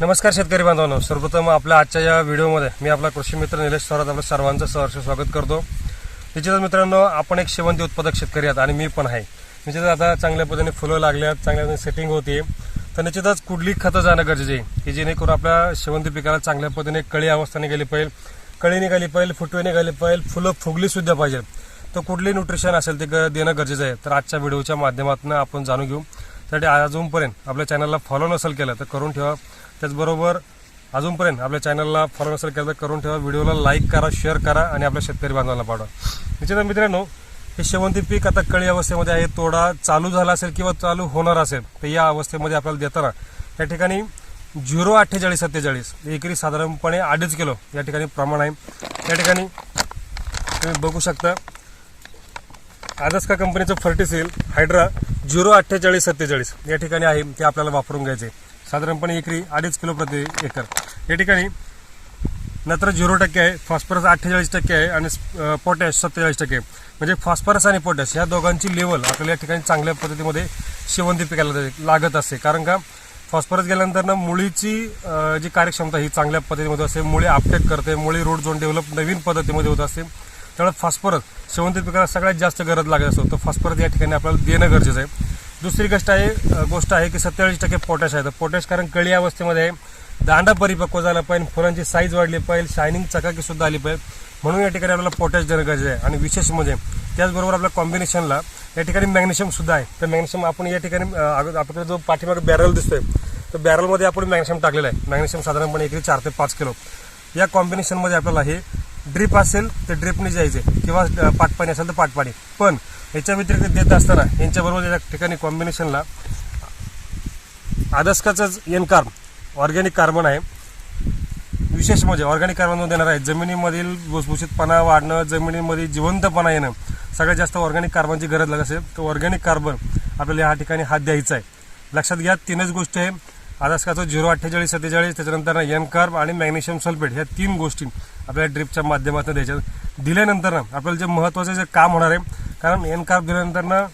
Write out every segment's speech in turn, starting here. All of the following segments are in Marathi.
नमस्कार शेतकरी बांधवांनो. सर्वप्रथम आपल्या आजच्या या व्हिडिओमध्ये मी आपला कृषी मित्र निलेश स्वरात आपल्या सर्वांचं सहर्ष स्वागत करतो. निश्चितच मित्रांनो आपण एक शेवंती उत्पादक शेतकरी आहात आणि मी पण आहे. निश्चितच आता चांगल्या पद्धतीने फुलं लागल्यात चांगल्या पद्धतीने सेटिंग होते. तर निश्चितच कुठली खतं जाणं गरजेचे आहे? की जेणेकरून आपल्या शेवंती पिकाला चांगल्या पद्धतीने कळी अवस्था निघाली पाहिजे कळी निघाली पाहिजे फुटवे निघाली पाहिजे फुलं फुगली सुद्धा पाहिजे. तर कुठली न्यूट्रिशन असेल ते देणं गरजेचं आहे? तर आजच्या व्हिडिओच्या माध्यमातून आपण जाणून घेऊ. त्यासाठी अजूनपर्यंत आपल्या चॅनलला फॉलो नसेल केलं तर करून ठेवा. त्याचबरोबर अजूनपर्यंत आपल्या चॅनलला फॉलो नसेल केलं तर करून ठेवा. व्हिडिओला लाईक करा शेअर करा आणि आपल्या शेतकरी बांधवांना पाठवा. निश्चित मित्रांनो हे शेवंती पीक आता कळी अवस्थेमध्ये आहे. तोडा चालू झाला असेल किंवा चालू होणार असेल तर या अवस्थेमध्ये आपल्याला देताना या ठिकाणी झिरो अठ्ठेचाळीस सत्तेचाळीस एकरी साधारणपणे अडीच किलो या ठिकाणी प्रमाण आहे. या ठिकाणी तुम्ही बघू शकता आदस्का कंपनीचं फर्टिसिल हायड्रा झिरो अठ्ठेचाळीस सत्तेचाळीस. या ठिकाणी आहे ते आपल्याला वापरून घ्यायचे. साधारणपणे एकरी अडीच किलो प्रति एकर. या ठिकाणी नत्र झिरो टक्के आहे फॉस्फरस अठ्ठेचाळीस टक्के आहे आणि पोटॅश सत्तेचाळीस टक्के म्हणजे फॉस्फरस आणि पोटॅश या दोघांची लेवल आपल्याला या ठिकाणी चांगल्या पद्धतीमध्ये शेवंती पिकायला लागत असते. कारण का फॉस्फरस गेल्यानंतर ना मुळीची जी कार्यक्षमता ही चांगल्या पद्धतीमध्ये असते मुळी अपटेक करते मुळी रूट झोन डेव्हलप नवीन पद्धतीमध्ये होत असते. त्यामुळे फॉस्फरस शेवंती पिकाला सगळ्यात जास्त गरज लागत असतो. तर फॉस्फरस या ठिकाणी आपल्याला देणं गरजेचं आहे. दुसरी गोष्ट आहे गोष्ट आहे की सत्तेचाळीस टक्के पोटॅश आहे. तर पोटॅश कारण कळी अवस्थेमध्ये आहे दांडा परिपक्व झाला पाहिजे फुलांची साईज वाढली पाहिजे शायनिंग चकाकीसुद्धा आली पाहिजे. म्हणून या ठिकाणी आपल्याला पोटॅश देणं गरजेचं आहे. आणि विशेष म्हणजे त्याचबरोबर आपल्या कॉम्बिनेशनला या ठिकाणी मॅग्नेशियमसुद्धा आहे. तर मॅग्नेशियम आपण या ठिकाणी अं, आपल्याकडे जो पाठीमागे बॅरल दिसतोय तर बॅरलमध्ये आपण मॅग्नेशियम टाकलेलं आहे. मॅग्नेशियम साधारणपणे एकरी चार ते पाच किलो. या कॉम्बिनेशनमध्ये आपल्याला हे ड्रिप असेल तर ड्रिपने जायचे. किंवा पाटपाणी असेल तर पाटपाणी. पण याच्या व्यतिरिक्त देत असताना यांच्याबरोबर या ठिकाणी कॉम्बिनेशनला आदस्काचंच एन कार्ब ऑर्गॅनिक कार्बन आहे. विशेष म्हणजे ऑर्गॅनिक कार्बन देणार आहे. जमिनीमधील भुसभुशीतपणा वाढणं जमिनीमध्ये जिवंतपणा येणं सगळ्यात जास्त ऑर्गॅनिक कार्बनची गरज लागत असेल तर ऑर्गॅनिक कार्बन आपल्याला ह्या ठिकाणी हात द्यायचा आहे. लक्षात घ्या तीनच गोष्टी आहे. आदस्काचं झिरो अठ्ठेचाळीस सत्तेचाळीस त्याच्यानंतर एन कार्ब आणि मॅग्नेशियम सल्फेट ह्या तीन गोष्टी. आपल्याला ड्रिपच्या माध्यमातून द्यायच्या दिल्यानंतर ना आपल्याला जे महत्त्वाचं जे काम होणार आहे कारण एनकार्प दिल्यानंतर ना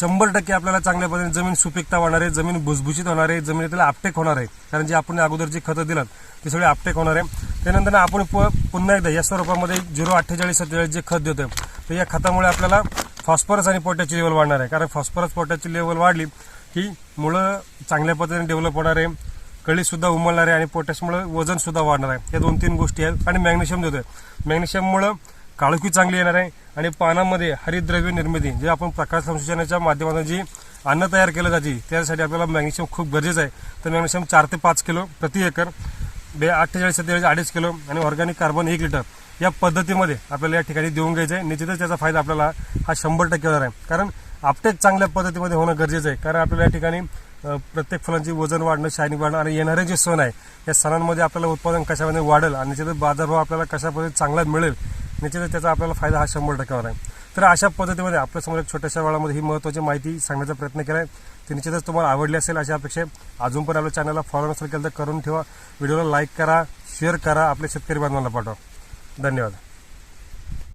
शंभर टक्के आपल्याला चांगल्या पद्धतीने जमीन सुपीकता होणार आहे जमीन भुसभुशीत होणार आहे जमिनीतील आपटेक होणार आहे. कारण जे आपण अगोदर जी खतं दिलात ते सगळे आपटेक होणार आहे. त्यानंतर आपण प- पुन्हा एकदा या स्वरूपामध्ये झिरो अठ्ठेचाळीस सत्तेचाळीस जे खत देतोय तर या खतामुळे आपल्याला फॉस्फरस आणि पोटॅची लेवल वाढणार आहे. कारण फॉस्फरस पोटॅची लेवल वाढली की मुळं चांगल्या पद्धतीने डेव्हलप होणार आहे. कळी सुद्धा उमलणार आहे आणि पोटॅशमुळे वजन सुद्धा वाढणार आहे. या दोन तीन गोष्टी आहेत आणि मॅग्नेशियम देतोय. मॅग्नेशियममुळं काळोखी चांगली येणार आहे आणि पानामध्ये हरितद्रव्य निर्मिती जे आपण प्रकाश संशोधनाच्या माध्यमातून जी अन्न तयार केलं जाते त्यासाठी आपल्याला मॅग्नेशियम खूप गरजेचं आहे. तर मॅग्नेशियम चार ते पाच किलो प्रति एकर बे अठ्ठेचाळीस सत्तेचाळीस अडीच किलो आणि ऑर्गॅनिक कार्बन एक लिटर या पद्धतीमध्ये आपल्याला या ठिकाणी देऊन घ्यायचं आहे. निश्चितच त्याचा फायदा आपल्याला हा शंभर टक्के होणार आहे. कारण आपटेच चांगल्या पद्धतीमध्ये होणं गरजेचं आहे. कारण आपल्याला या ठिकाणी प्रत्येक फुलांची वजन वाढणं शायनिंग वाढणं आणि येणारे जे सण आहे या सणांमध्ये आपल्याला उत्पादन कशामध्ये वाढेल आणि निश्चितच बाजारभाव आपल्याला कशा पद्धतीने चांगला मिळेल निश्चितच त्याचा आपल्याला फायदा हा शंभर टक्के होणार आहे. तर अशा पद्धतीमध्ये आपल्यासमोर एक छोट्याशा वेळामध्ये ही महत्त्वाची माहिती सांगण्याचा प्रयत्न केला आहे ती निश्चितच तुम्हाला आवडली असेल अशा अपेक्षा आहे. अजून पण आपल्या चॅनलला फॉलो नसेल केलं तर करून ठेवा. व्हिडिओला लाईक करा शेअर करा आपल्या शेतकरी बांधवांना पाठवा. धन्यवाद.